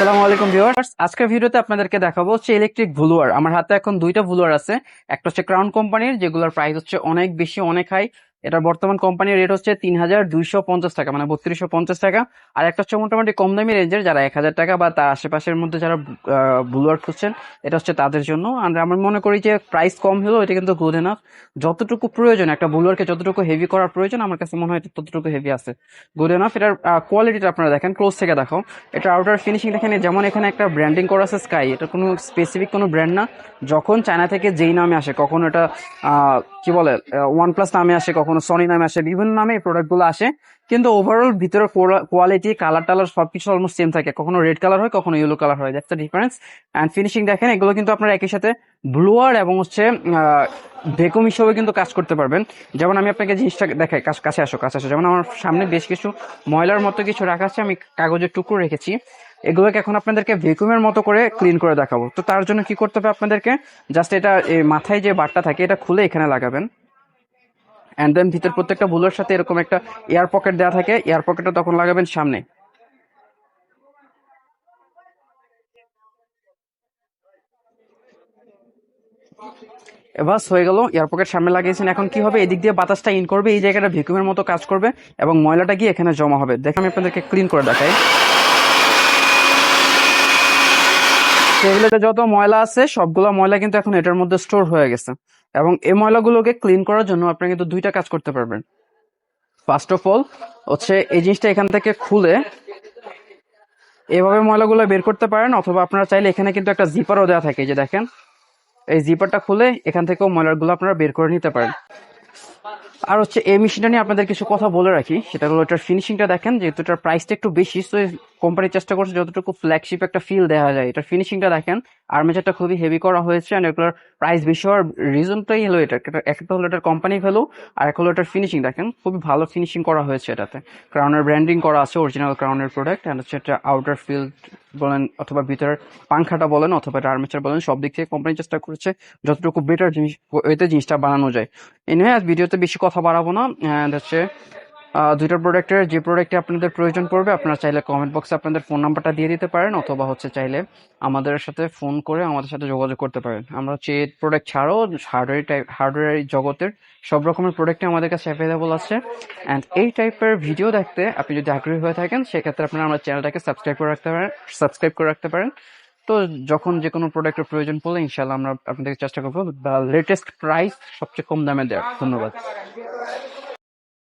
আসসালামু আলাইকুম ভিউয়ার্স। আজকের ভিডিওতে আপনাদেরকে দেখাবো হচ্ছে ইলেকট্রিক ভুলুয়ার। আমার হাতে এখন দুইটা ভুলুয়ার আছে। একটা হচ্ছে ক্রাউন কোম্পানির যেগুলোর প্রাইস হচ্ছে অনেক বেশি, অনেক হাই এটা বর্তমান কোম্পানির রেট হচ্ছে তিন হাজার দুইশো পঞ্চাশ টাকা মানে বত্রিশশো পঞ্চাশ টাকা। আর একটা হচ্ছে মোটামুটি কম দামি রেঞ্জের যারা এক হাজার টাকা বা তার আশেপাশের মধ্যে যারা ব্লুয়ার খুঁজছেন, এটা হচ্ছে তাদের জন্য। আর আমি মনে করি যে প্রাইস কম হলেও এটা কিন্তু গুড এনাফ যতটুকু প্রয়োজন, একটা ব্লুয়ারকে যতটুকু হেভি করার প্রয়োজন, আমার কাছে মনে হয় ততটুকু হেভি আছে। গুড এনাফ এটার কোয়ালিটিটা আপনারা দেখেন ক্লোজ থেকে দেখো। এটা আউটার ফিনিশিং দেখেন যেমন এখানে একটা ব্র্যান্ডিং করা আছে স্কাই এটা কোনো স্পেসিফিক কোনো ব্র্যান্ড না। যখন চায়না থেকে যেই নামে আসে, কখনো এটা কি বলে ওয়ান প্লাস নামে আসে, কখনো সনি নামে আসে, বিভিন্ন নামে এই প্রোডাক্টগুলো আসে। কিন্তু ওভারঅল ভিতরের কোয়ালিটি কালার টালার সবকিছু অলমোস্ট সেম থাকে। কখনো রেড কালার হয়, কখনো ইয়েলো কালার হয় that's the difference and finishing দেখেন, এগুলো কিন্তু আপনারা একই সাথে ব্লুয়ার এবং হচ্ছে ভেকুম হিসেবে কিন্তু কাজ করতে পারবেন। যেমন আমি আপনাকে জিনিসটা দেখাই, কাছ- আসো, কাছে আসো। যেমন আমার সামনে বেশ কিছু ময়লার মতো কিছু রাখা আছে, আমি কাগজের টুকরো রেখেছি। এগুলোকে এখন আপনাদেরকে ভেকুমের মতো করে ক্লিন করে দেখাবো। তো তার জন্য কি করতে হবে আপনাদেরকে? জাস্ট এটা মাথায় যে বারটা থাকে, এটা খুলে এখানে লাগাবেন। অ্যান্ড দেন ভিতর প্রত্যেকটা বুলোর সাথে এরকম একটা এয়ার পকেট দেওয়া থাকে এয়ার পকেটটা তখন লাগাবেন সামনে। বাস হয়ে গেল এয়ার পকেট সামনে লাগিয়েছেন। এখন কি হবে? এদিক দিয়ে বাতাসটা ইন করবে, এই জায়গাটা ভ্যাকুমের মতো কাজ করবে এবং ময়লাটা গিয়ে এখানে জমা হবে। দেখে আমি আপনাদেরকে ক্লিন করে দেখাই। টেবিলেতে যত ময়লা আছে, সবগুলো ময়লা কিন্তু এখন এটার মধ্যে স্টোর হয়ে গেছে। এবং এই ময়লাগুলোকে ক্লিন করার জন্য আপনি কিন্তু দুইটা কাজ করতে পারবেন। ফার্স্ট অফ অল হচ্ছে এই জিনিসটা এখান থেকে খুলে এভাবে ময়লাগুলো বের করতে পারেন, অথবা আপনারা চাইলে এখানে কিন্তু একটা জিপারও দেওয়া থাকে যে দেখেন। এই জিপারটা খুলে এখান থেকেও ময়লাগুলো আপনারা বের করে নিতে পারেন। আর হচ্ছে এই মেশিনটা নিয়ে আপনাদের কিছু কথা বলে রাখি। সেটা হলো এটার ফিনিশিংটা দেখেন, যেহেতু এটার প্রাইসটা একটু বেশি তো কোম্পানি চেষ্টা করছে যতটুকু ফ্ল্যাগশিপ একটা ফিল দেওয়া যায়। এটার ফিনিশিংটা দেখেন আর্মেচারটা খুবই হেভি করা হয়েছে আর এগুলোর প্রাইস বেশি হওয়ার রিজনটাই হলো এটা- একটা হলো এটার কোম্পানি ভ্যালু আর এক হলো এটার ফিনিশিং দেখেন, খুবই ভালো ফিনিশিং করা হয়েছে এটাতে। ক্রাউনের ব্র্যান্ডিং করা আছে অরিজিনাল ক্রাউনের প্রোডাক্ট অ্যান্ড হচ্ছে এটা আউটার ফিল্ড বলেন অথবা ভিতরের পাংখাটা বলেন অথবা আর্মেচার বলেন, সব দিক থেকে কোম্পানি চেষ্টা করেছে যতটুকু বেটার জিনিস এতে জিনিসটা বানানো যায়। এনিওয়ে আজ ভিডিওতে বেশি কথা বাড়াবো না। হচ্ছে দুইটা প্রোডাক্টের যে প্রোডাক্টে আপনাদের প্রয়োজন পড়বে, আপনারা চাইলে কমেন্ট বক্সে আপনাদের ফোন নাম্বারটা দিয়ে দিতে পারেন, অথবা হচ্ছে চাইলে আমাদের সাথে ফোন করে আমাদের সাথে যোগাযোগ করতে পারেন। আমরা হচ্ছে এই প্রোডাক্ট ছাড়াও হার্ডওয়্যার টাইপ হার্ডওয়্যার জগতের সব রকমের প্রোডাক্টই আমাদের কাছে অ্যাভেলেবল আছে। অ্যান্ড এই টাইপের ভিডিও দেখতে আপনি যদি আগ্রহী হয়ে থাকেন, সেক্ষেত্রে আপনারা আমার চ্যানেলটাকে সাবস্ক্রাইব করে রাখতে পারেন সাবস্ক্রাইব করে রাখতে পারেন। তো যখন যে কোনো প্রোডাক্টের প্রয়োজন পড়লে ইনশাল্লাহ আমরা আপনাদেরকে চেষ্টা করব দ্য লেটেস্ট প্রাইস সবচেয়ে কম দামে দেওয়ার। ধন্যবাদ।